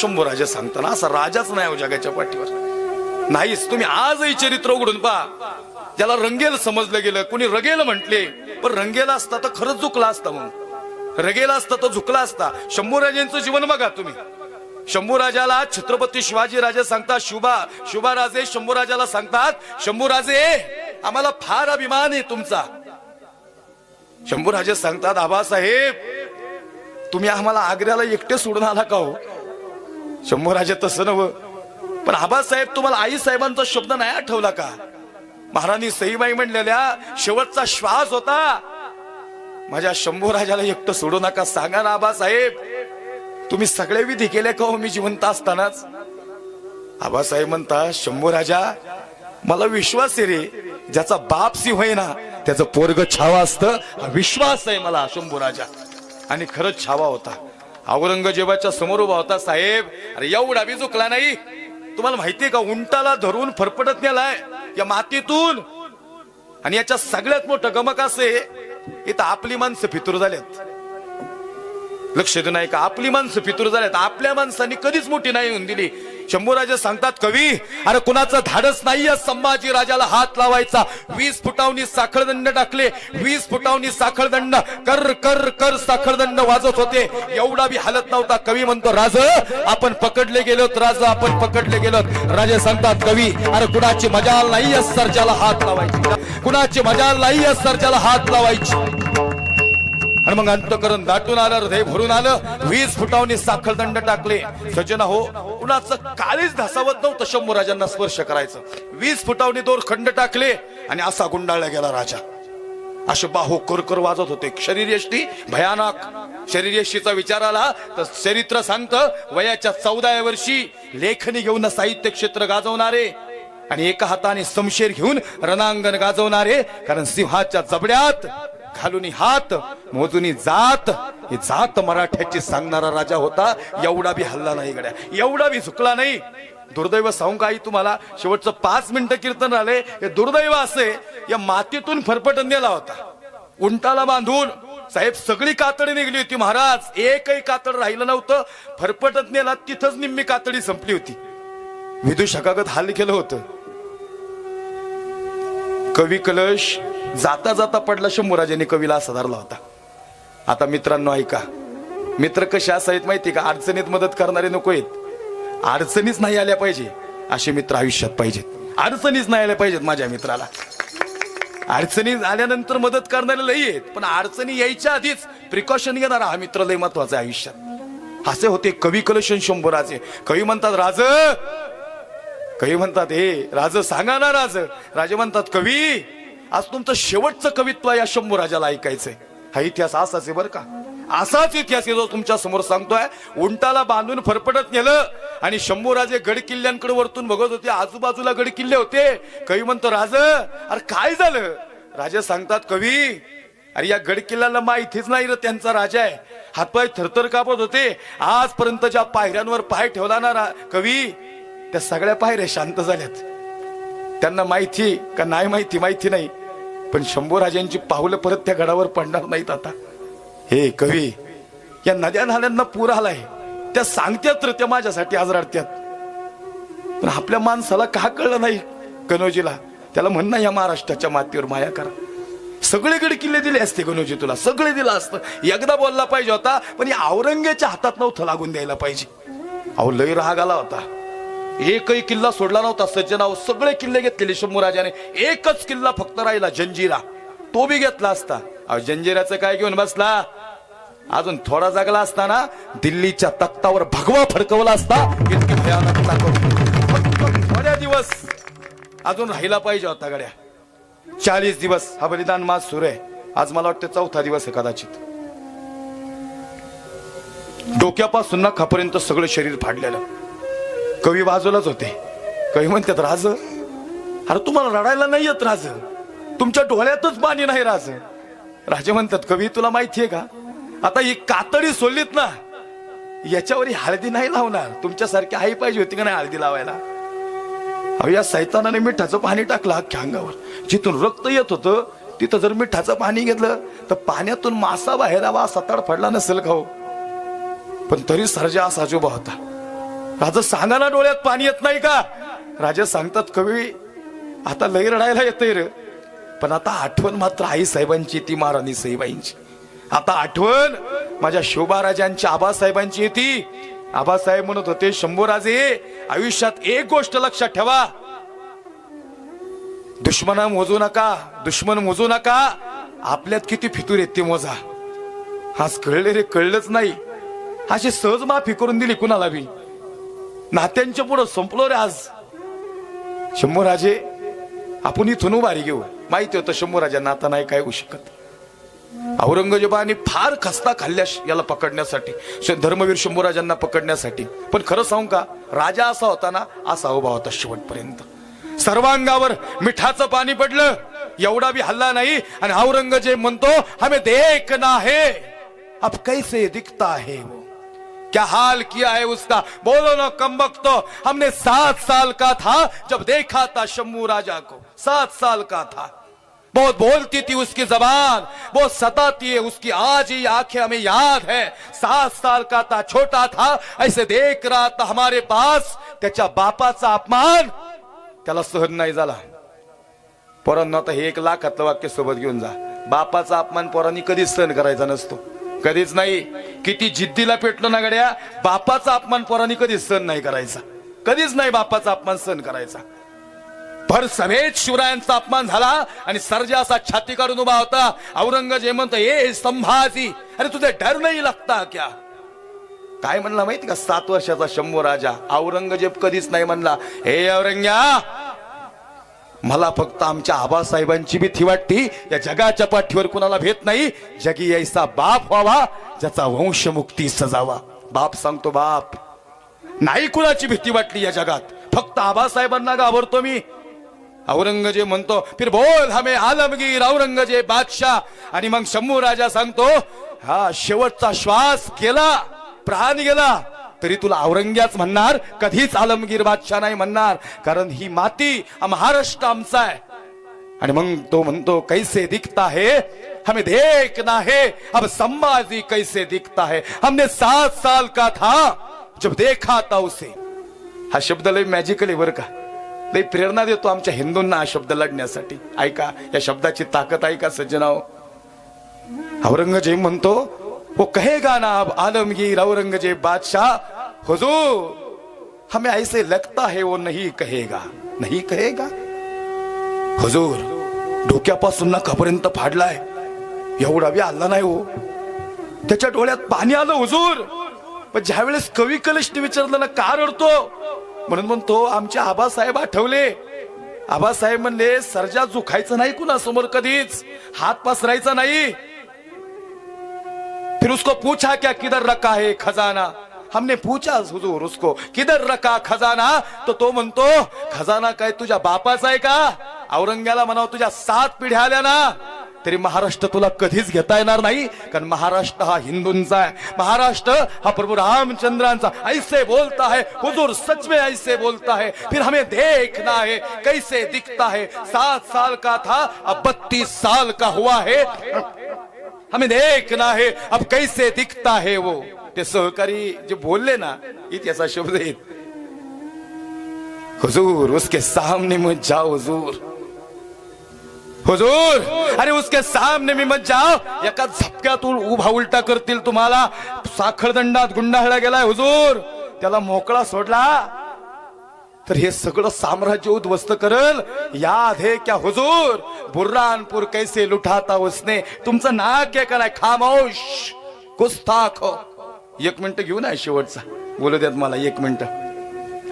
शंभू राजा सांगताना असा राजाच नाही हो जगाच्या पाठीवर. नाहीच. तुम्ही आजही चरित्र उघडून पहा. ज्याला रंगेल समजलं गेलं कुणी रगेल म्हटले पण रंगेला असता तर खरंच झुकला असता म्हणून. रगेला असता तर झुकला असता. शंभूराजेंचं जीवन बघा तुम्ही. शंभूराजाला छत्रपती शिवाजी राजे सांगतात शुभा शुभाराजे शंभूराजाला सांगतात शंभूराजे आम्हाला फार अभिमान आहे तुमचा. शंभू राजे सांगतात आबासाहेब तुम्ही आम्हाला आग्र्याला एकटे सोडून आला का हो? शंभू राजे तसं नव पण आबासाहेब तुम्हाला आई साहेबांचा शब्द नाही आठवला का? महाराणी सईबाई म्हणलेल्या शेवटचा श्वास होता. माझ्या शंभू राजाला एकटं सोडू नका सांगा ना आबासाहेब. तुम्ही सगळे विधी केले का हो मी जिवंत असतानाच? आबासाहेब म्हणता शंभू राजा मला विश्वास आहे रे. ज्याचा बाप सी होईना त्याचं पोरग छावा असतं. हा विश्वास आहे मला शंभू राजा आणि खरंच छावा होता. औरंगजेबाच्या समोर उभा होता साहेब अरे एवढा बी चुकला नाही. तुम्हाला माहितीये का उंटाला धरून फरफटत नेलाय या मातीतून. आणि याच्या सगळ्यात मोठं गमक असे इथं आपली माणसं फितूर झाल्यात लक्ष देऊ नाही का आपली माणसं फितूर झाल्यात आपल्या माणसांनी कधीच मोठी नाही होऊन दिली. शंभूराजे सांगतात कवी अरे कुणाचं धाडस नाहीये संभाजी राजाला हात लावायचा. वीस फुटावनी साखळदंड टाकले वीस फुटावनी साखळदंड कर कर कर साखळदंड वाजत होते. एवढा बी हालत नव्हता. कवी म्हणतो राज आपण पकडले गेलोत राज आपण पकडले गेलोत. राजे सांगतात कवी अरे कुणाची मजाल नाहीये सर्जाला हात लावायची. कुणाची मजाल नाहीये सर्जाला हात लावायची. आणि मग अंतकरण दाटून आलं हृदय भरून आलं वीस फुटावनी साखरदंड टाकले. सजना हो कुणाचं काळीच धसावत नव्हतं शंभू राजांना स्पर्श करायचं. वीस फुटावनी दोर खंड टाकले आणि असा गुंडाळला गेला राजा. असे बाहू करकर वाजत होते. शरीर यष्टी भयानक. शरीर यष्टीचा विचार आला तर चरित्र सांगतं वयाच्या चौदाव्या वर्षी लेखनी घेऊन साहित्य क्षेत्र गाजवणारे आणि एका हाताने समशेर घेऊन रणांगण गाजवणारे कारण सिंहाच्या जबड्यात घालून हात मोजूनी जात. ही जात मराठ्याची सांगणारा राजा होता. एवढा बी हल्ला नाही गड्या. एवढा बी झुकला नाही. दुर्दैव सांगू काही तुम्हाला? शेवटचं पाच मिनिटं कीर्तन आले हे दुर्दैव असे या मातीतून फरफटन नेला होता. उंटाला बांधून साहेब सगळी कातडी निघली होती महाराज. एकही कातड राहिलं नव्हतं. फरफटत नेला तिथंच निम्मी कातडी संपली होती. विदूषकागत हाल केलं होतं. कवी कलश जाता जाता पडला शंभूराजांनी कवीला असा धरला होता. आता मित्रांनो ऐका. मित्र कसे असायत माहिती का? अडचणीत मदत करणारे नको आहेत. अडचणीच नाही आल्या पाहिजे असे मित्र आयुष्यात पाहिजेत. अडचणीच नाही आल्या पाहिजेत माझ्या मित्राला. अडचणी आल्यानंतर मदत करणारे लई आहेत पण अडचणी यायच्या आधीच प्रिकॉशन घेणारा हा मित्र लई महत्त्वाचा आहे आयुष्यात. असे होते कवी कलशन शंभूराजे. कवी म्हणतात राज कवी म्हणतात हे राज सांगा ना राज. राजे म्हणतात कवी आज तुमचं शेवटचं कवित्व या शंभू राजाला ऐकायचंय. हा इतिहास असाच आहे बरं का? असाच इतिहास आहे जो तुमच्यासमोर सांगतोय. उंटाला बांधून फरफटत नेलं आणि शंभू राजे गड किल्ल्यांकडे वरतून बघत होते. आजूबाजूला गड किल्ले होते. कवी म्हणतो राज अरे काय झालं? राजा सांगतात कवी अरे या गड किल्ल्याला माहितीच नाही र त्यांचा राजा आहे. हातपाय थरथर कापत होते. आजपर्यंत ज्या पायऱ्यांवर पाय ठेवला ना रा- कवी त्या सगळ्या पायऱ्या शांत झाल्यात. त्यांना माहिती का नाही माहिती? माहिती नाही. पण शंभूराजांची पावलं परत त्या गडावर पडणार नाहीत आता. हे कवी या नद्या नाल्यांना पूर आलाय. त्या सांगत्यात तर त्या माझ्यासाठी आज रडत्यात. पण आपल्या माणसाला का कळलं नाही? कनोजीला त्याला म्हणणं या महाराष्ट्राच्या मातीवर माया करा. सगळीकडे किल्ले दिले असते गणोजी तुला. सगळे दिलं असतं. एकदा बोलला पाहिजे होता पण या औरंगेच्या हातात नव्हतं लागून द्यायला पाहिजे. अहो लय राग आला होता. एकही किल्ला सोडला नव्हता. सज्जनाव सगळे किल्ले घेतलेले शंभूराजाने. एकच किल्ला फक्त राहिला जंजिरा. तो बी घेतला असता. अहो जंजिराचं काय घेऊन बसला? अजून थोडा जागला असताना दिल्लीच्या तख्तावर भगवा फडकवला असता इतकी भयानक ताकद. थोड्या दिवस. अजून राहिला पाहिजे होता गड्या. चाळीस दिवस हा बलिदान मास सुरू आहे. आज मला वाटतं चौथा दिवस आहे कदाचित. डोक्यापासून नाखापर्यंत सगळं शरीर फाडलेलं कवी बाजूलाच होते. कवी म्हणतात राज अरे तुम्हाला रडायला नाही येत राज. तुमच्या डोळ्यातच पाणी नाही राज. राजे म्हणतात कवी तुला माहितीये का? आता ही कातडी सोडलीत ना याच्यावर हळदी नाही लावणार. तुमच्यासारखी आई पाहिजे होती का नाही हळदी लावायला? अहो या सैतानाने मिठाचं पाणी टाकलं अख्ख्या अंगावर. जिथून रक्त येत होतं तिथं जर मिठाचं पाणी घेतलं तर पाण्यातून मासा बाहेर आवा सताड पडला नसेल खाऊ हो? पण तरी सर्जा असा आजोबा होता. राजा सांगा ना डोळ्यात पाणी येत नाही का? राजा सांगतात कवी आता लई रडायला येतंय रे. पण आता आठवण मात्र आई साहेबांची ती महाराणी साईबाईंची आता आठवण माझ्या शोभाराजांची आबासाहेबांची येते. आबासाहेब म्हणत होते शंभूराजे आयुष्यात एक गोष्ट लक्षात ठेवा. दुश्मना मोजू नका दुश्मन मोजू नका. आपल्यात किती फितूर येते मोजा. आज कळले रे कळलंच नाही. अशी सहज माफी करून दिली कुणाला बी? नात्यांच्या पुढं संपलो रे आज. शंभूराजे आपण इथून उभारी घेऊ. माहिती होतं शंभूराजांना आता नाही काय होऊ शकत. औरंगजेबाने फार खस्ता खाल्ल्या याला पकडण्यासाठी श- धर्मवीर शंभूराजांना पकडण्यासाठी. पण खरं सांगू का राजा असा होता ना असा उभा होता शेवटपर्यंत. सर्वांगावर मिठाचं पाणी पडलं एवढा बी हल्ला नाही आणि औरंगजेब म्हणतो हमें देखना है. अब कैसे दिखता है वो? क्या हाल किया है उसका? बोलो ना कम तो। हमने सात साल का था जब देखा था शम्मू राजा को। सात साल का था। बहुत बोलती थी उसकी जबान बहुत सताती है उसकी आज ही आंखें हमें याद है। सात साल का था छोटा था ऐसे देख रहा था हमारे पास। त्याच्या बापाचा अपमान? त्याला सहन नाही झाला पोरांना आता हे एक लाखातलं वाक्य सोबत घेऊन जा। बापाचा अपमान पोरांनी कधीच सहन करायचा नसतो। कधीच नाही. किती जिद्दीला पेटलो ना गड्या बापाचा अपमान पोरांनी कधीच सहन नाही करायचा. कधीच नाही बापाचा अपमान सहन करायचा. भर सभेत शिवरायांचा अपमान झाला आणि सर्जा असा छाती काढून उभा होता. औरंगजेब म्हणतो ए संभाजी अरे तुझे डर नाही लागता क्या? काय म्हणला माहिती का? सात वर्षाचा शंभू राजा औरंगजेब कधीच नाही म्हणला हे औरंग्या मला फक्त आमच्या आबासाहेबांची भीती वाटती. या जगाच्या पाठीवर कुणाला भेट नाही. जगी ऐसा बाप व्हावा ज्याचा वंशमुक्ती सजावा. बाप सांगतो बाप नाही कुणाची भीती वाटली या जगात. फक्त आबासाहेबांना घाबरतो मी. औरंगजेब म्हणतो फिर बोल हमे आलमगीर औरंगजेब बादशाह. आणि मग शंभू राजा सांगतो हा शेवटचा श्वास गेला प्राण गेला. तरी तुला औरंग्याच म्हणणार कधीच आलमगीर बादशाह नाही म्हणणार कारण ही माती महाराष्ट्र आमचा आहे. आणि मग तो म्हणतो कैसे दिखता है? हमें देखना है। अब संभाजी कैसे दिखता है? हमने सात साल का था जब देखा था उसे. हा शब्द लय मॅजिकली बरं का. लय प्रेरणा देतो आमच्या हिंदूंना हा शब्द लढण्यासाठी. ऐका या शब्दाची ताकद ऐका सज्जनाओ औरंगजेब म्हणतो वो कहेगा ना अब आलमगीर औरंगजेब बादशाह हुजूर हमें ऐसे लगता है वो नहीं कहेगा नहीं कहेगा हुजूर डोक्यापासून नखापर्यंत फाडलाय एवढा बी आला नाही हो त्याच्या डोळ्यात पाणी आलं हुजूर पण ज्या वेळेस कवी कलशने विचारलं ना का रडतो म्हणून म्हणतो आमचे आबासाहेब आठवले आबासाहेब म्हणले सर्जा झुकायचं नाही कुणासमोर कधीच हात पसरायचा नाही फिर उसको पूछा क्या किधर रखा है खजाना? हमने पूछा हुजूर उसको किधर रखा खजाना? तो तो म्हणतो खजाना काय तुझ्या बापाचा आहे का? औरंग्याला म्हणाव तुझ्या सात पिढ्या आल्या ना. तरी महाराष्ट्र तुला कधीच घेता येणार नाही कारण महाराष्ट्र हा हिंदूंचा आहे. महाराष्ट्र हा प्रभू रामचंद्रांचा ऐसे बोलता है. हुजूर सच में ऐसे बोलता है. फिर हमें देखना है कैसे दिखता है. सात साल का था अब बत्तीस साल का हुआ है. हमें देखना है अब कैसे दिखता है वो? ते सहकारी जे बोलले ना इतिहासा शब्द हुजूर उसके सामने मत जाओ हुजूर। हुजूर अरे उसके सामने मी मत जाओ। एका झपक्यात उभा उलटा करतील तुम्हाला। साखरदंडात गुंडाळला गेलाय हुजूर। त्याला मोकळा सोडला। तर हे सगळं साम्राज्य उद्ध्वस्त करल. याद हे क्या हुजूर? बुर्रानपूर कैसे लुठाता उसने? तुमचं ना आहे कराय खामोश. गुस्ताख एक मिनिट घेऊ ना शेवटचा. बोलू द्यात मला एक मिनिट.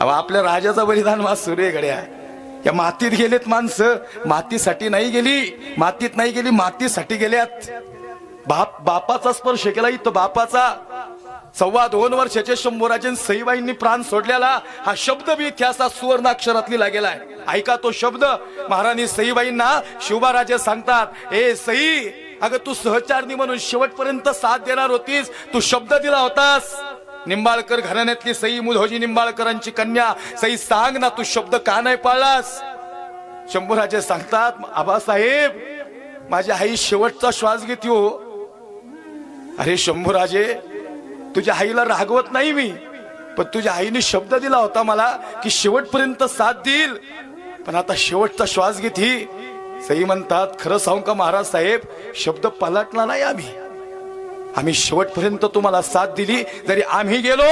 अहो आपल्या राजाचा बलिदान मा सूर्य गड्या या मातीत गेलेत माणसं. मातीसाठी नाही गेली. मातीत नाही गेली मातीसाठी गेल्यात. बाप बापाचा स्पर्श केला इथं बापाचा. सव्वा दोन वर्षाचे शंभूराजे सईबाईंनी प्राण सोडलेला हा शब्द बी इतिहासात सुवर्णाक्षरात लिहिला गेलाय ऐका तो शब्द. महाराणी सईबाईंना शिवबाराजे सांगतात ए सई अगं तू सहचारणी म्हणून शेवटपर्यंत साथ देणार होतीस. तू शब्द दिला होतास. निंबाळकर घराण्यातली सई मुधोजी निंबाळकरांची कन्या. सई सांग ना तू शब्द का नाही पाळलास? शंभूराजे सांगतात आबासाहेब माझी आई शेवटचा श्वास घेते हो. अरे शंभूराजे तुझ्या आईला रागवत नाही मी. पण तुझ्या आईने शब्द दिला होता मला की शेवटपर्यंत साथ देईल. पण आता शेवटचा श्वास घेत. ही सई म्हणतात खरं सांगू का महाराज साहेब शब्द पलटला नाही आम्ही. आम्ही शेवटपर्यंत तुम्हाला साथ दिली. जरी आम्ही गेलो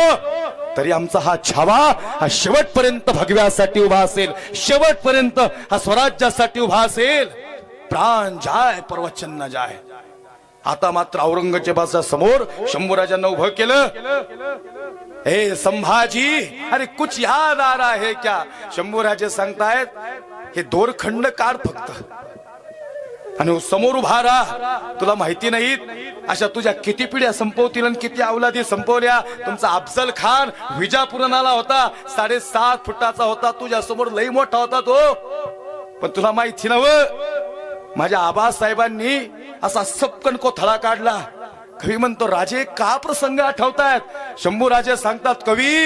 तरी आमचा हा छावा हा शेवटपर्यंत भगव्यासाठी उभा असेल. शेवटपर्यंत हा स्वराज्यासाठी उभा असेल. प्राण जाय प्रवचन जाय. आता मात्र औरंगजेबाच्या समोर शंभूराजांना उभं केलं. हे संभाजी अरे कुछ याद आ रहा है क्या? शंभूराजे सांगतायत हे दोरखंड काढ फक्त. आणि हो समोर उभा राहा. तुला माहिती नाहीत अशा तुझ्या किती पिढ्या संपवतील आणि किती अवलादी संपवल्या. तुमचा अफजल खान विजापुरणाला होता साडेसात फुटाचा होता तुझ्या समोर लई मोठा होता तो. पण तुला माहिती नव माझ्या आबासाहेबांनी असा सपकन को थळा काढला. कवी म्हणतो राजे का प्रसंग आठवतायत? शंभू राजे सांगतात कवी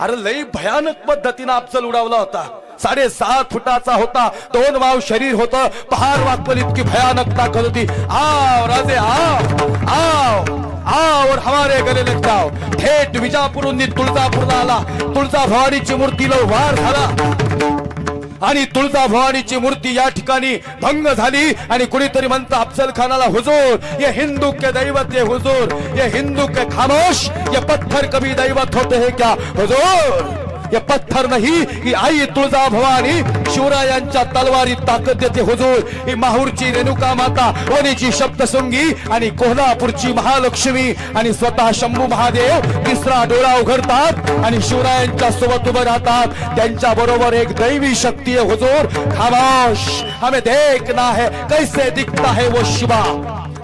अरे लई भयानक पद्धतीनं अफजल उडावला होता. साडेसात फुटाचा होता. दोन वाव शरीर होत. पहार वाकपल इतकी भयानक ताकद होती. आव राजे आव आव आव और हमारे गले लग जाओ थेट विजापूरून तुळजापूरला आला. तुळजा भवानीची मूर्तीला वार झाला. आणि तुळजा भवानीची मूर्ती या ठिकाणी भंग झाली आणि कुणीतरी म्हणतं अफजल खानाला हुजूर ये हिंदू के दैवत ये हुजूर ये हिंदू के खामोश ये पत्थर कभी दैवत होते हैं क्या? हुजूर! हे पत्थर नाही ही आई तुळजा भवानी शिवरायांच्या तलवारी ताकद देते हुजूर. ही माहूरची रेणुका माता वणीची शब्दसुंगी आणि कोल्हापूरची महालक्ष्मी आणि स्वतः शंभू महादेव तिसरा डोळा उघडतात आणि शिवरायांच्या सोबत उभं राहतात. त्यांच्या बरोबर एक दैवी शक्ती आहे हुजूर. खामोश हमें देखना है कैसे दिखता है वो शिवा?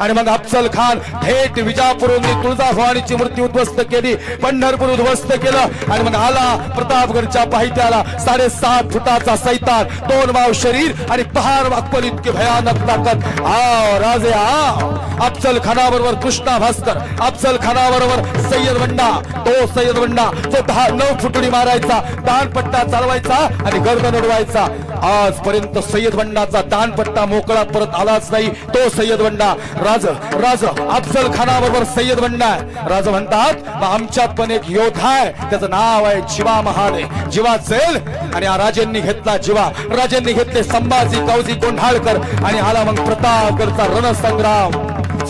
आणि मग अफसल खान थेट विजापूरून तुळजाभवानीची मूर्ती उद्ध्वस्त केली पंढरपूर उद्ध्वस्त केलं आणि मग आला प्रतापगडच्या पाहित्याला साडेसात फुटाचा सैतान दोन वाव शरीर आणि पहार वाकपल इतकी भयानक ताकद. आव राजे आव अफसल खानाबरोबर कृष्णा भास्कर अफसल खानाबरोबर सय्यद बंडा तो सय्यद बंडा जो दहा नऊ फुटडी मारायचा दानपट्टा चालवायचा आणि गर्दन उडवायचा. आजपर्यंत सय्यद बंडाचा दानपट्टा मोकळा परत आलाच नाही तो सय्यद बंडा राज राज अफजल खानाबरोबर सय्यद बनणार राज म्हणतात आमच्यात पण एक योद्धा आहे. त्याचं नाव आहे जिवा महाने जिवा चेल आणि या घेतला जिवा. राजांनी घेतले संभाजी कावजी कोंढाळकर आणि आला मग प्रतापगडचा रणसंग्राम.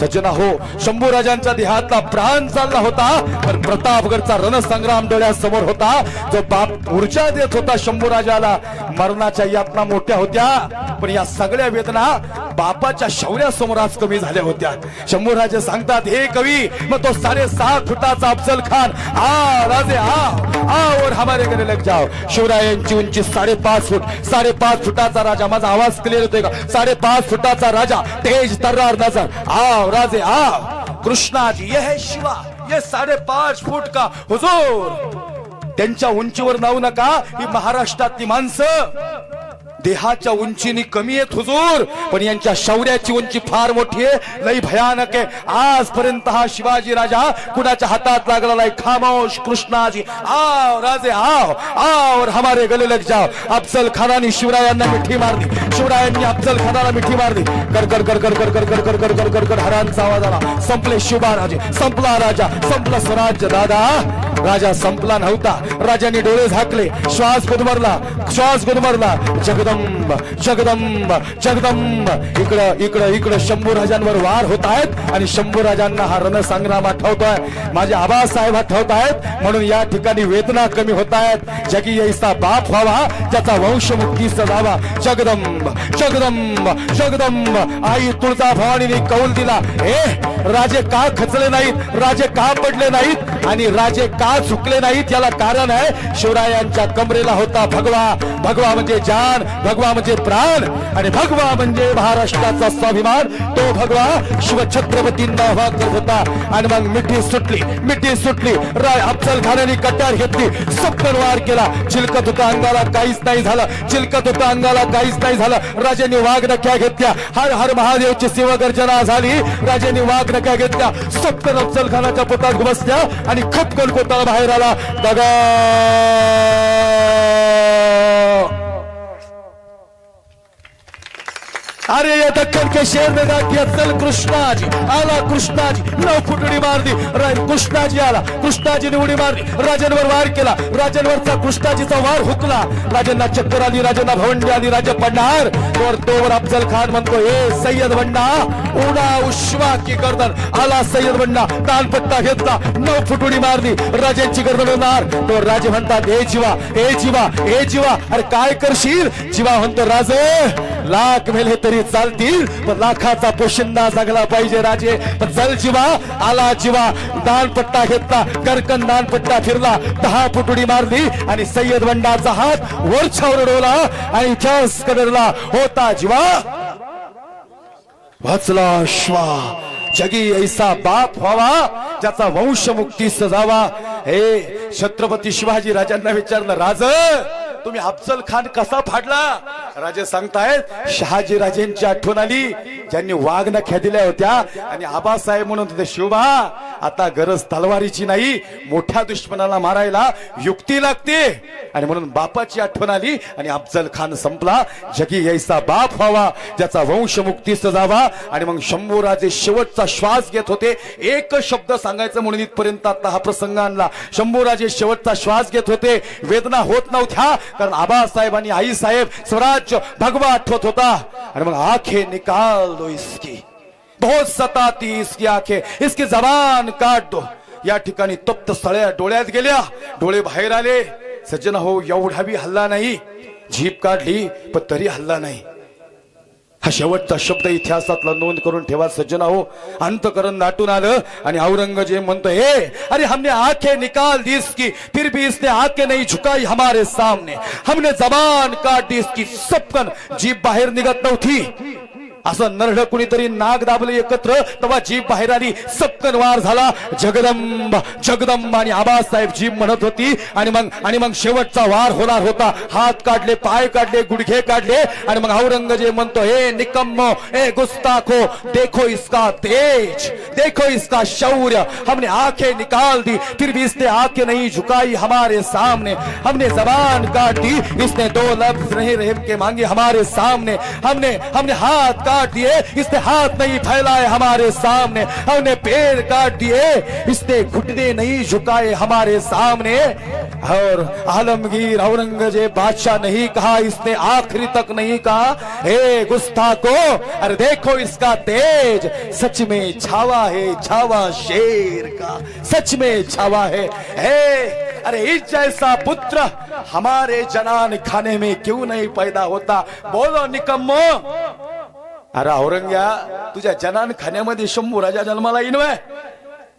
सज्जना हो शंभू राजांच्या देहातला प्राण चालला होता पण प्रतापगडचा रणसंग्राम डोळ्यासमोर होता. जो बाप ऊर्जा देत होता शंभू राजाला मरणाच्या यातना मोठ्या होत्या. पण या सगळ्या वेदना बापाच्या शौर्यासमोर आज कमी झाल्या होत्या. शंभूराजे सांगतात हे कवी मग तो साडेसात फुटाचा अफजल खान. आ राजे आ आ और हमारे घरी लग जाओ. शिवरायांची उंची साडेपाच फूट. साडेपाच फुटाचा राजा माझा आवाज क्लिअर होतोय का? साडेपाच फुटाचा राजा तेज तर्रार नजर. आओ राजे आओ. कृष्णा जी ये शिवा ये साडेपाच फूट का हुजूर. त्यांच्या उंचीवर जाऊ नका ही महाराष्ट्रातली माणसं. देहाच्या उंचीनी कमी आहेत हुजूर पण यांच्या शौर्याची उंची फार मोठी आहे लई भयानक आहे आजपर्यंत हा शिवाजी राजा कुणाच्या हातात लागला नाही खामोश कृष्णाजी आव राजे आव आव और हमारे गले लग जाओ अफजल खानाने शिवरायांना मिठी मारली शिवरायांनी अफजल खानाला मिठी मारली कर कर कर कर कर कर कर कर कर कर कर कर हरांचा आवाज आला संपले शिवराजे संपला राजा संपला स्वराज्य दादा राजा संपला नव्हता राजाने डोळे झाकले श्वास गुदमरला श्वास गुदमरला जगदा जगदंब जगदंब जगदंब. इकडं इकडं इकडं शंभू राजांवर वार होत आहेत आणि शंभू राजांना हा रणसंग्राम आठवतोय. माझे आबासाहेब आठवत आहेत म्हणून या ठिकाणी वेदना कमी होत आहेत जगी याचा बाप व्हावा ज्याचा वंशमुक्तीचा जावा. जगदंब जगदंब जगदंब. आई तुळजा भवानीने कौल दिला. ए राजे का खचले नाहीत? राजे का पडले नाहीत? आणि राजे का झुकले नाहीत? याला कारण आहे शिवरायांच्या कमरेला होता भगवा. भगवा म्हणजे जान भगवा म्हणजे प्राण आणि भगवा म्हणजे महाराष्ट्राचा स्वाभिमान. तो भगवा शिवछत्रपतींना उभा करत होता. आणि मग मिठी सुटली मिठी सुटली. राय अफजल खानाने कट्यार घेतली. सपकन वार केला. चिलकत होता अंगाला काहीच नाही झालं. चिलकत होता अंगाला काहीच नाही झालं. राजांनी वाघनख्या घेतल्या. हर हर महादेवची शिवगर्जना झाली. राजांनी वाघनख्या घेतल्या. सपकन अफजल खानाच्या पोटात बसल्या आणि खपकन कोताळ बाहेर आला. दगा! अरे ये दक्कन के शेर ने कहा कि चल कृष्णा जी आला कृष्णा जी नऊ फुट उडी मारली कृष्णाजी आला कृष्णाजीने उडी मारली राजांवर वार केला राजांवरचा कृष्णाजीचा वार हुकला राजांना चक्कर आली राजांना भवंडी आली राजा पडणार तोवर तोवर अफजल खान म्हणतो हे सय्यद बंडा उडा उश्वा की गर्दन आला सय्यद बंडा तालपट्टा घेतला नऊ फुट उडी मारली राजांची गर्दन होणार तो राजे म्हणतात हे जीवा हे जीवा हे जीवा अरे काय करशील? जीवा म्हणतो राजे लाख मेले तरी चालतील पण लाखाचा पोशिंदा जगला पाहिजे राजे. पण चल जीवा आला जीवा दानपट्टा घेतला करकन दानपट्टा फिरला दहा फूट उडी मारली आणि सय्यद बंडाचा हात वरछावर उडवला आणि ठस कदरला होता जीवा. वाचला श्वा जगी ऐसा बाप व्हावा ज्याचा वंश मुक्ती सजावा. हे छत्रपती शिवाजी राजांना विचारलं राज तुम्ही अफजल खान कसा फाडला? राजे सांगतायत शहाजी राजेंची आठवण आली ज्यांनी वाघ नख्या दिल्या होत्या. आणि आबासाहेब म्हणून होते शिवबा आता गरज तलवारीची नाही मोठ्या दुश्मनाला मारायला युक्ती लागते. आणि म्हणून बापाची आठवण आली आणि अफजल खान संपला. जगी यायचा बाप व्हावा ज्याचा वंश मुक्तीस सजावा. आणि मग शंभूराजे शेवटचा श्वास घेत होते. एक शब्द सांगायचं म्हणून इथपर्यंत आता हा प्रसंग आणला. शंभूराजे शेवटचा श्वास घेत होते. वेदना होत नव्हत्या कारण आबासाहेब आणि आई साहेब स्वराज सच भगवा आठवत होता आणि मग आखे निकाल दो इसकी। बहुत सताती इसकी आखे। इसकी जबान काट दो। या ठिकाणी तप्त स्थळ्या डोळ्यात गेल्या। डोळे बाहेर आले। सज्जन हो एवढा बी हल्ला नाही। झीप काढली पण तरी हल्ला नाही। हा शेवटचा शब्द इतिहासातला नोंद करून ठेवा सज्जन हो अंतकरण दाटून आलं आणि औरंगजेब म्हणतो हे अरे हमने आंखें निकाल दी इसकी फिर भी इसने आंखें नहीं झुकाई हमारे सामने. हमने जबान काट दी इसकी सपकन जीभ बाहेर निघत नव्हती. असं नरड कुणीतरी नाग दाबले एकत्र तेव्हा जीभ बाहेर आली सप्तनवार झाला. जगदंब जगदंब आणि आबासाहेब जीभ म्हणत होती. आणि मग आणि मग शेवटचा वार होणार होता. हात काढले पाय काढले गुडघे काढले. आणि मग औरंगजेब म्हणतो हे निकम्म ए गुस्ताखो देखो इसका तेज देखो इसका शौर्य. हमने आंखें निकाल दी फिर भी इसने आंखें नहीं झुकाई हमारे सामने. हमने जबान काट दी इसने दो लफ्ज नहीं रहम के मांगे हमारे सामने. हमने हमने हाथ काट दिए, इसने हाथ नहीं फैलाए हमारे सामने, हमने पैर काट दिए, इसने घुटने नहीं झुकाए हमारे सामने। और आलमगीर औरंगज़ेब बादशाह नहीं कहा, इसने आखिरी तक नहीं कहा, हे गुस्ताखो, अरे देखो इसका तेज, सच में छावा है, छावा शेर का, सच में छावा है। हे, अरे इस जैसा पुत्र हमारे जनान खाने में क्यों नहीं पैदा होता? बोलो निकम्मो अरे औरंग्या तुझ्या जनान खाण्यामध्ये शंभू राजा जन्माला येईन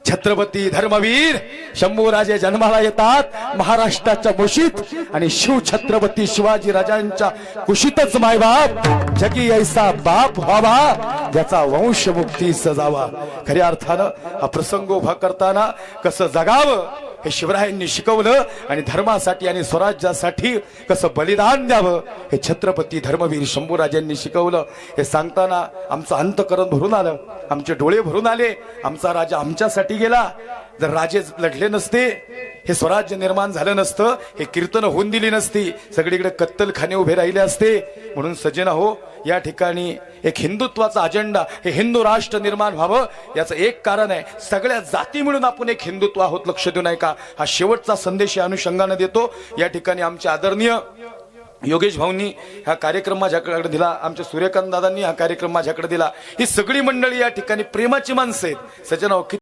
छत्रपती धर्मवीर शंभूराजे जन्माला येतात महाराष्ट्राच्या कुशीत आणि शिव छत्रपती शिवाजी राजांच्या कुशीतच मायबाप जगी ऐसा बाप व्हावा ज्याचा वंश मुक्ती सजावा. खऱ्या अर्थानं हा प्रसंग उभा करताना कसं जगावं हे शिवरायांनी शिकवलं आणि धर्मासाठी आणि स्वराज्यासाठी कसं बलिदान द्यावं हे छत्रपती धर्मवीर शंभूराजांनी शिकवलं. हे सांगताना आमचं अंतकरण भरून आलं. आमचे डोळे भरून आले. आमचा राजा आमच्यासाठी गेला. जर राजे लढले नसते हे स्वराज्य निर्माण झालं नसतं हे कीर्तन होऊन दिली नसती सगळीकडे कत्तलखाने उभे राहिले असते. म्हणून सज्जन हो या ठिकाणी एक हिंदुत्वाचा अजेंडा हे हिंदू राष्ट्र निर्माण व्हावं याचं एक कारण आहे सगळ्या जाती मिळून आपण एक हिंदुत्व आहोत लक्ष देऊ नये का हा शेवटचा संदेश या अनुषंगाने देतो. या ठिकाणी आमचे आदरणीय योगेश भाऊंनी हा कार्यक्रम माझ्याकडे दिला आमच्या सूर्यकांत दादांनी हा कार्यक्रम माझ्याकडे दिला. ही सगळी मंडळी या ठिकाणी प्रेमाची माणसं आहेत. सज्जन हो,